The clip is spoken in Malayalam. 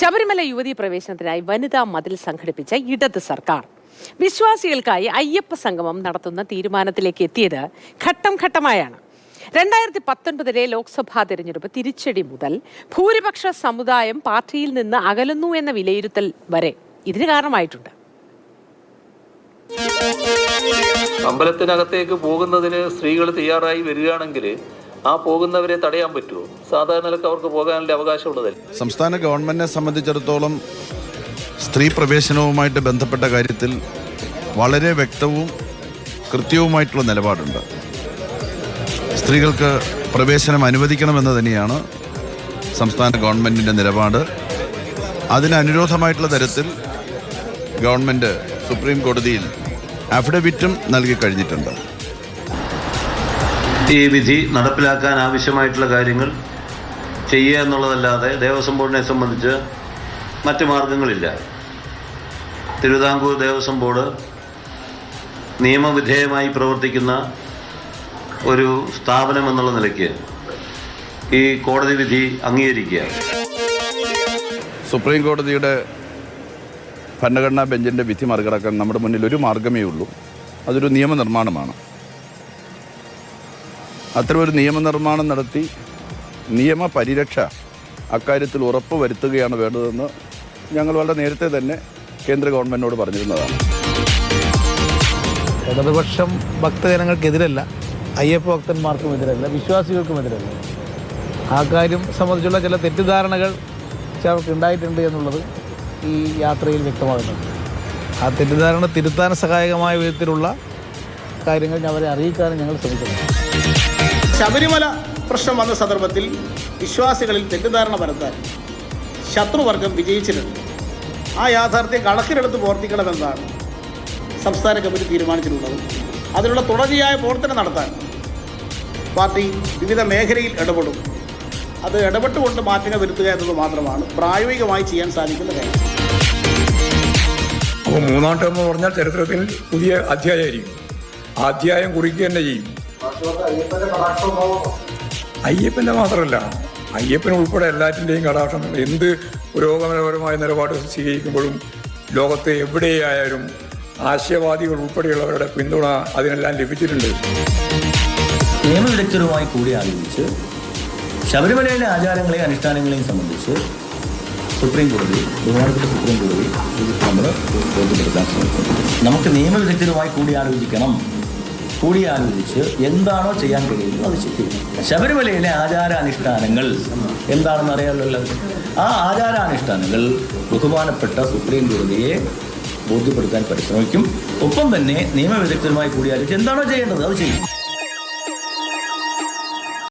ശബരിമല യുവതീ പ്രവേശനത്തിനായി വനിതാ മതിൽ സംഘടിപ്പിച്ച ഇടത് സർക്കാർ. വിശ്വാസികൾക്കായി അയ്യപ്പ സംഗമം നടത്തുന്ന തീരുമാനത്തിലേക്ക് എത്തിയത് ഘട്ടം ഘട്ടമായാണ്. രണ്ടായിരത്തി പത്തൊൻപതിലെ ലോക്സഭാ തിരഞ്ഞെടുപ്പ് തിരിച്ചടി മുതൽ ഭൂരിപക്ഷ സമുദായം പാർട്ടിയിൽ നിന്ന് അകലുന്നു എന്ന വിലയിരുത്തൽ വരെ ഇതിന് കാരണമായിട്ടുണ്ട്. അമ്പലത്തിനകത്തേക്ക് പോകുന്നതിന് സ്ത്രീകൾ തയ്യാറായി വരികയാണെങ്കിൽ ആ പോകുന്നവരെ തടയാൻ പറ്റുമോ? സാധാരണ നിലയ്ക്ക് അവർക്ക് പോകാനുള്ള അവകാശമുള്ളതല്ല? സംസ്ഥാന ഗവൺമെന്റിനെ സംബന്ധിച്ചിടത്തോളം സ്ത്രീ പ്രവേശനവുമായിട്ട് ബന്ധപ്പെട്ട കാര്യത്തിൽ വളരെ വ്യക്തവും കൃത്യവുമായിട്ടുള്ള നിലപാടുണ്ട്. സ്ത്രീകൾക്ക് പ്രവേശനം അനുവദിക്കണമെന്ന് തന്നെയാണ് സംസ്ഥാന ഗവൺമെന്റിന്റെ നിലപാട്. അതിന് അനുരോധമായിട്ടുള്ള തരത്തിൽ ഗവൺമെന്റ് സുപ്രീം കോടതിയിൽ അഫിഡവിറ്റും നൽകി കഴിഞ്ഞിട്ടുണ്ട്. ഈ വിധി നടപ്പിലാക്കാൻ ആവശ്യമായിട്ടുള്ള കാര്യങ്ങൾ ചെയ്യുക എന്നുള്ളതല്ലാതെ ദേവസ്വം ബോർഡിനെ സംബന്ധിച്ച് മറ്റു മാർഗങ്ങളില്ല. തിരുവിതാംകൂർ ദേവസ്വം ബോർഡ് നിയമവിധേയമായി പ്രവർത്തിക്കുന്ന ഒരു സ്ഥാപനം എന്നുള്ള നിലയ്ക്ക് ഈ കോടതി വിധി അംഗീകരിക്കുക. സുപ്രീം കോടതിയുടെ ഭരണഘടനാ ബെഞ്ചിന്റെ വിധി മറികടക്കാൻ നമ്മുടെ മുന്നിൽ ഒരു മാർഗമേ ഉള്ളൂ. അതൊരു നിയമനിർമ്മാണമാണ്. അത്തരമൊരു നിയമനിർമ്മാണം നടത്തി നിയമ പരിരക്ഷ അക്കാര്യത്തിൽ ഉറപ്പ് വരുത്തുകയാണ് വേണ്ടതെന്ന് ഞങ്ങൾ വളരെ നേരത്തെ തന്നെ കേന്ദ്ര ഗവൺമെന്റിനോട് പറഞ്ഞിരുന്നതാണ്. ഇടതുപക്ഷം ഭക്തജനങ്ങൾക്കെതിരല്ല അയ്യപ്പ ഭക്തന്മാർക്കും എതിരല്ല വിശ്വാസികൾക്കും എതിരല്ല ആ കാര്യം സംബന്ധിച്ചുള്ള ചില തെറ്റിദ്ധാരണകൾ ചിലർക്ക് ഉണ്ടായിട്ടുണ്ട് എന്നുള്ളത് ഈ യാത്രയിൽ വ്യക്തമാകുന്നുണ്ട്. ആ തെറ്റിദ്ധാരണ തിരുത്താൻ സഹായകമായ വിധത്തിലുള്ള കാര്യങ്ങൾ അവരെ അറിയിക്കാനും ഞങ്ങൾ ശ്രമിക്കുന്നു ശബരിമല പ്രശ്നം വന്ന സന്ദർഭത്തിൽ വിശ്വാസികളിൽ തെറ്റിദ്ധാരണ പരത്താൻ ശത്രുവർഗം വിജയിച്ചിട്ടുണ്ട്. ആ യാഥാർത്ഥ്യം കണക്കിലെടുത്ത് പ്രവർത്തിക്കണമെന്നാണ് സംസ്ഥാന കമ്മിറ്റി തീരുമാനിച്ചിട്ടുള്ളത്. അതിനുള്ള തുടർച്ചയായ പ്രവർത്തനം നടത്താൻ പാർട്ടി വിവിധ മേഖലയിൽ ഇടപെടും. അത് ഇടപെട്ടുകൊണ്ട് മാറ്റങ്ങൾ വരുത്തുക എന്നത് മാത്രമാണ് പ്രായോഗികമായി ചെയ്യാൻ സാധിക്കുന്ന കാര്യം. അപ്പോൾ മൂന്നാം ടേം എന്ന് പറഞ്ഞാൽ ചരിത്രത്തിൽ പുതിയ അധ്യായമായിരിക്കും. ആ അധ്യായം കുറിക്കുക തന്നെ ചെയ്യും. അയ്യപ്പന്റെ മാത്രമല്ല. അയ്യപ്പൻ ഉൾപ്പെടെ എല്ലാറ്റിന്റെയും കടാക്ഷം. എന്ത് പുരോഗമനപരമായ നിലപാട് സ്വീകരിക്കുമ്പോഴും ലോകത്തെ എവിടെയായാലും ആശയവാദികൾ ഉൾപ്പെടെയുള്ളവരുടെ പിന്തുണ അതിനെല്ലാം ലഭിച്ചിട്ടുണ്ട്. നിയമവിദഗ്ധരുമായി കൂടിയാലോചിച്ച് ശബരിമലയിലെ ആചാരങ്ങളെയും അനുഷ്ഠാനങ്ങളെയും സംബന്ധിച്ച് സുപ്രീം കോടതി ബഹുമാനപ്പെട്ട സുപ്രീം കോടതി നമ്മൾ ബോധ്യപ്പെടുത്താൻ ശ്രമിക്കും നമുക്ക് നിയമവിദഗ്ധരുമായി കൂടിയാലോചിക്കണം കൂടിയാലോചിച്ച് എന്താണോ ചെയ്യാൻ കഴിയുന്നത് അത് ചെയ്യുന്നു ശബരിമലയിലെ ആചാരാനുഷ്ഠാനങ്ങൾ എന്താണെന്ന് അറിയാമല്ലോ? ആ ആചാരാനുഷ്ഠാനങ്ങൾ ബഹുമാനപ്പെട്ട സുപ്രീം കോടതിയെ ബോധ്യപ്പെടുത്താൻ പരിശ്രമിക്കും. ഒപ്പം തന്നെ നിയമവിദഗ്ധരുമായി കൂടിയാലോചിച്ച് എന്താണോ ചെയ്യേണ്ടത് അത് ചെയ്യും.